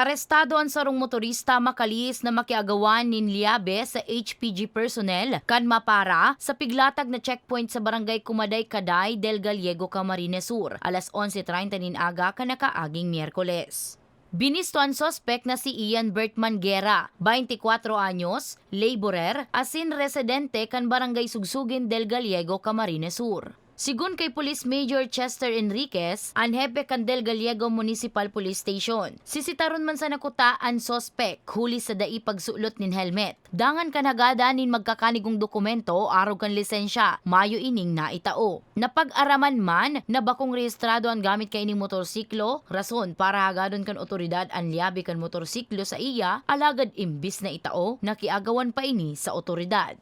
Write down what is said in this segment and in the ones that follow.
Arestado ang sarong motorista makalis na makiagawan nin liabe sa HPG personnel kan mapara sa piglatag na checkpoint sa barangay Kumaday Kaday del Gallego Camarines Sur alas 11.30 nin aga kanakaaging Miyerkules. Binisto ang sospek na si Ian Bertman Guerra, 24 anyos, laborer, asin residente kan barangay Sugsugin del Gallego, Camarines Sur. Sigun kay Police Major Chester Enriquez, ang hepe kan Del Gallego Municipal Police Station. Sisitaron man sa nakuta ang sospek huli sa dai pagsulot nin helmet. Dangan kan hagada nin magkakanigong dokumento arog kan lisensya, mayo ining na itao. Napag-araman man na bakong rehistrado ang gamit kay ining motorsiklo, rason para hagadon kan otoridad ang liabi kan motorsiklo sa iya, alagad imbis na itao, nakiagawan pa ini sa otoridad.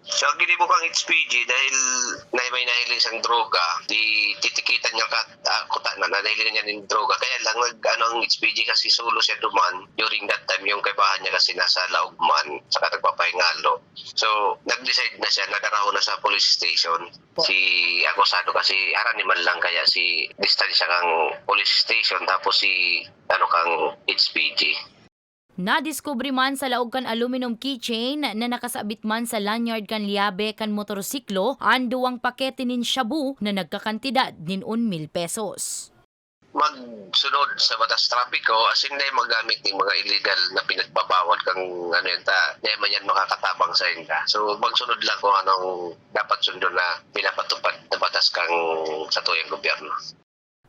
So, ang HPG dahil na may nahiling siyang droga, di titikitan niya ka, uh, kuta na, nahiling niya ng droga. Kaya lang, nag, ano, ang HPG kasi solo siya duman during that time, yung kaibahan niya kasi nasa Laugman, saka nagpapahingalo. So, nag-decide na siya, nagaraho na sa police station. Po. Si Agosado kasi haraniman lang kaya si distansya kang police station tapos si ano kang HPG. Nadiskubre man sa laog aluminum keychain na nakasabit man sa lanyard kan liabe kan motorsiklo ang duwang pakete nin shabu na nagkakantidad nin 1,000 pesos. magsunod sa batas trapiko as in na magamit ng mga illegal na pinagbabawal kang ano yan ta na man yan makakatabang sa inyo so magsunod lang kung anong dapat sundon na pinapatupad na batas kang sa tuyang gobyerno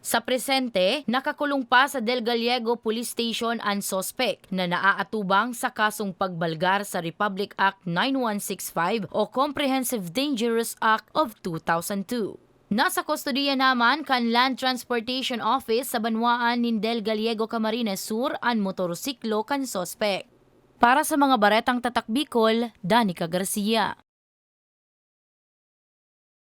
Sa presente, nakakulong pa sa Del Gallego Police Station ang sospek na naaatubang sa kasong pagbalgar sa Republic Act 9165 o Comprehensive Dangerous Act of 2002. Nasa kustodiya naman kan Land Transportation Office sa banwaan ni Del Gallego Camarines Sur ang motorsiklo kan sospek. Para sa mga baretang tatak Bicol, Danica Garcia.